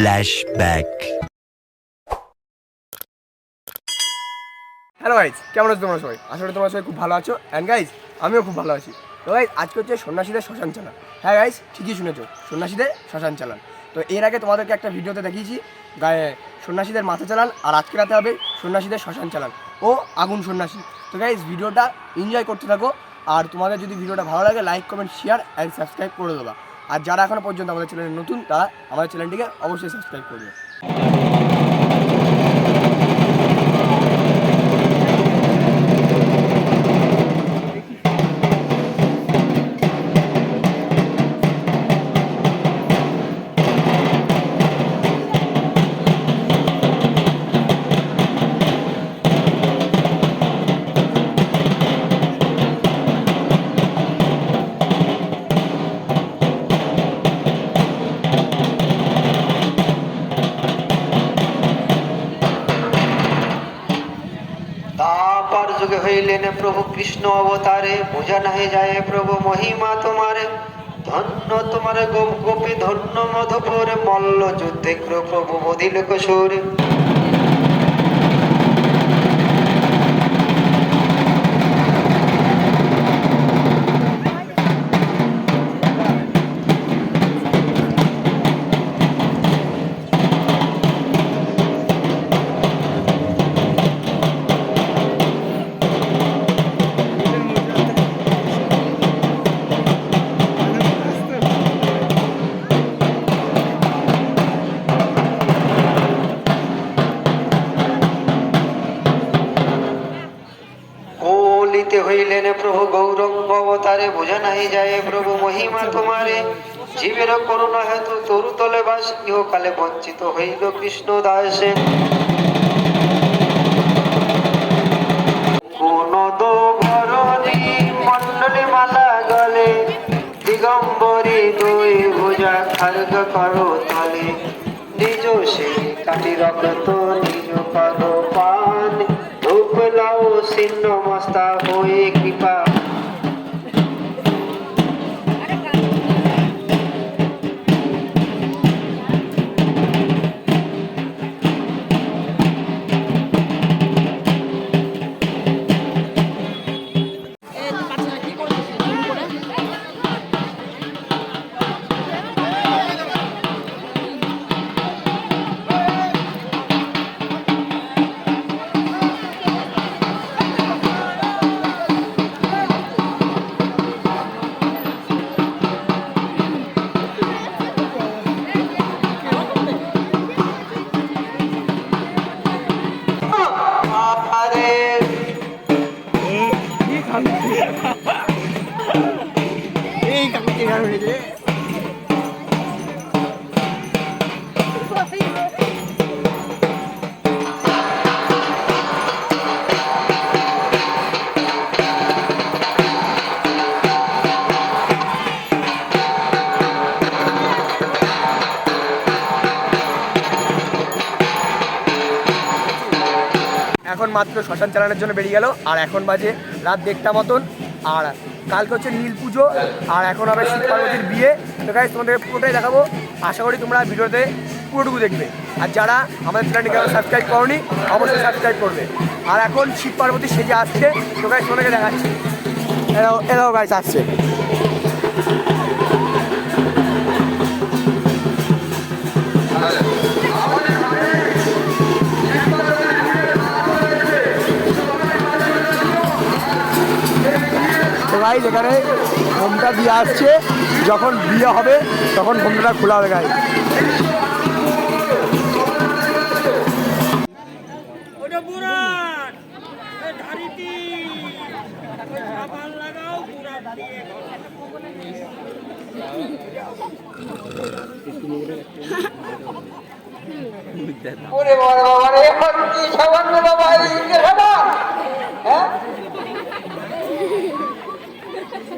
Flashback. Hello guys কেমন আছো তোমরা সবাই? আসলে তোমরা সবাই খুব ভালো আছো। অ্যান্ড গাইজ আমিও খুব ভালো আছি। তো গাইজ আজকে হচ্ছে সন্ন্যাসীদের শ্মশান চালান। হ্যাঁ গাইজ ঠিকই শুনেছো, সন্ন্যাসীদের শ্মশান চালান। তো এর আগে তোমাদেরকে একটা ভিডিওতে দেখিয়েছি, গায়ে সন্ন্যাসীদের মাথা চালান, আর আজকে রাতে হবে সন্ন্যাসীদের শ্মশান চালান ও আগুন সন্ন্যাসী। তো গাইজ ভিডিওটা এনজয় করতে থাকো, আর তোমাদের যদি ভিডিওটা ভালো লাগে like comment share and subscribe করে দেবা। আর যারা এখনও পর্যন্ত আমাদের চ্যানেলে নতুন তারা আমাদের চ্যানেলটিকে অবশ্যই সাবস্ক্রাইব করবে হইলেন প্রভু কৃষ্ণ অবতারে, বোঝা নাহি যায় প্রভু মহিমা তোমারে। ধন্য তোমার গোপ গোপী ধন্য মধুপুর মল্ল যুদ্ধে প্রভু বদিল কসুর। অবতারে বোঝা নাহি যায় প্রভু মহিমা তোমারে। জীবের করুণা হেতু তরু তলে বাস, ইহকালে বঞ্চিত হইল কৃষ্ণ দাসে। নিজ কাটি রক্ত, নিজ পান, ধূপ লাও, ছিন্ন মস্তা হয়ে মাত্র শ্মশান চালানোর জন্য বেরিয়ে গেল। আর এখন বাজে রাত দেড়টা মতন। আর কালকে হচ্ছে নীল পুজো, আর এখন হবে শিব পার্বতীর বিয়ে। তো গাইজ তোমাদের পুরোটাই দেখাবো। আশা করি তোমরা ভিডিওতে পুরোটুকু দেখবে। আর যারা আমাদের চ্যানেলটিকে সাবস্ক্রাইব করনি, অবশ্যই সাবস্ক্রাইব করবে। আর এখন শিব পার্বতী সেজে আসছে। তো গাইজ তোমাদেরকে দেখাচ্ছি। এরাও এরাও গাইজ আসছে। তো গাইজ এখানে হোমটা দিয়ে আসছে। যখন বিয়ে হবে তখন হোমটা খোলা হবে দিয়ে ওরে বাবা রে সামান্য বাবা এই যে সাবান হ্যাঁ কি হলো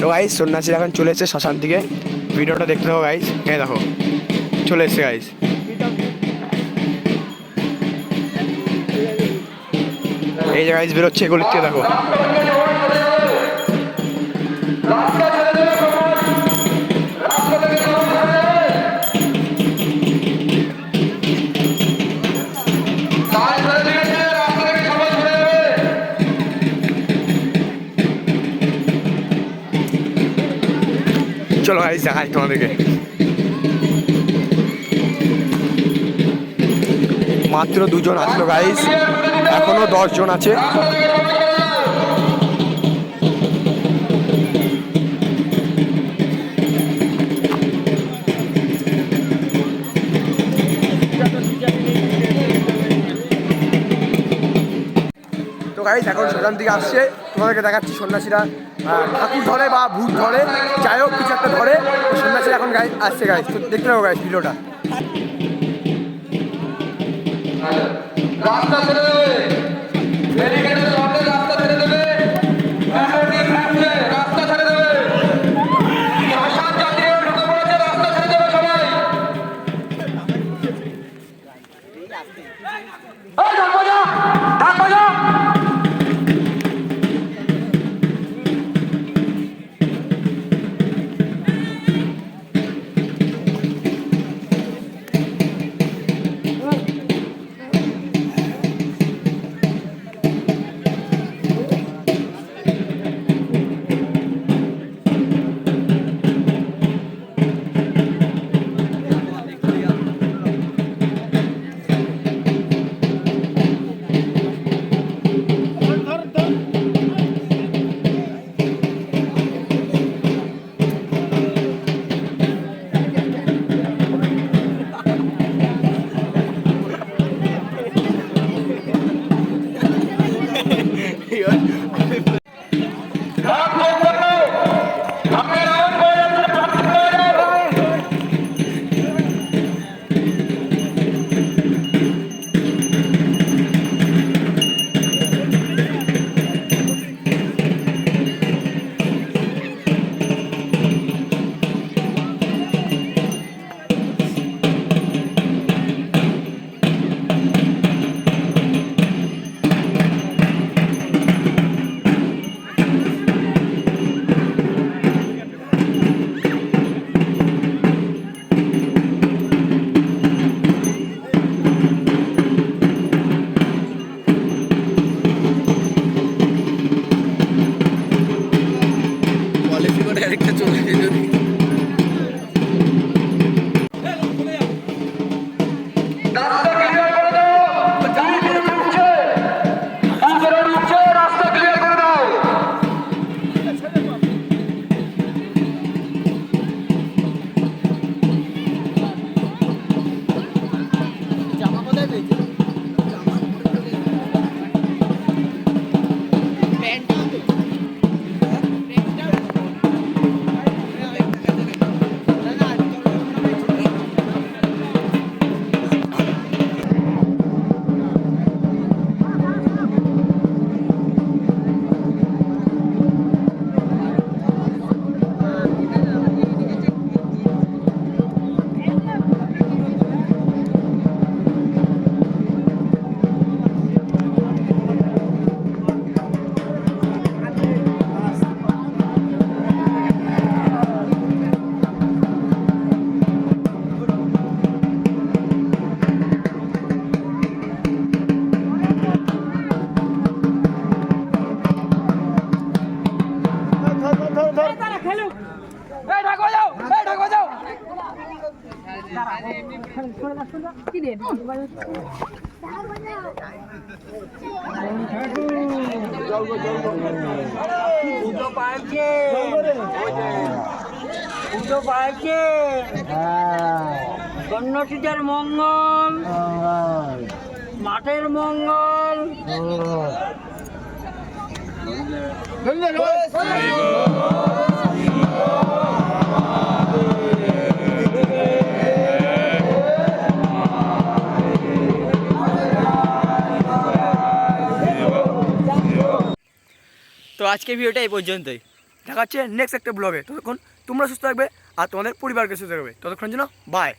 তো গাইস সন্ন্যাসীর এখন চলে এসেছে শ্মশান থেকে ভিডিওটা দেখতে হবে গাইস হ্যাঁ দেখো চলে এসছে গাইস এই যে গাইস বেরোচ্ছে এগুলির থেকে দেখো চলো গাইস, দেখাই তোমাদেরকে। মাত্র দুজন আসলো গাইস, এখনও দশ জন আছে। তো গাইস, এখন সেখান থেকে আসছে। তোমাদেরকে দেখাচ্ছি সন্ন্যাসীরা। ঠাকুর ধরে বা ভূত ধরে, যাই হোক, কিছু একটা ধরে সন্ন্যাসী এখন গাই আসছে গাইস তো দেখতে পাবো গাইস ভিডিওটা রাস্তা সন্ন্যাসীদের মঙ্গল মাঠের মঙ্গল তো আজকে ভিডিওটা এই পর্যন্তই। দেখা হচ্ছে নেক্সট একটা ব্লগে ততক্ষণ তোমরা সুস্থ থাকবে আর তোমাদের পরিবারকে সুস্থ থাকবে ততক্ষণ জন্য বাই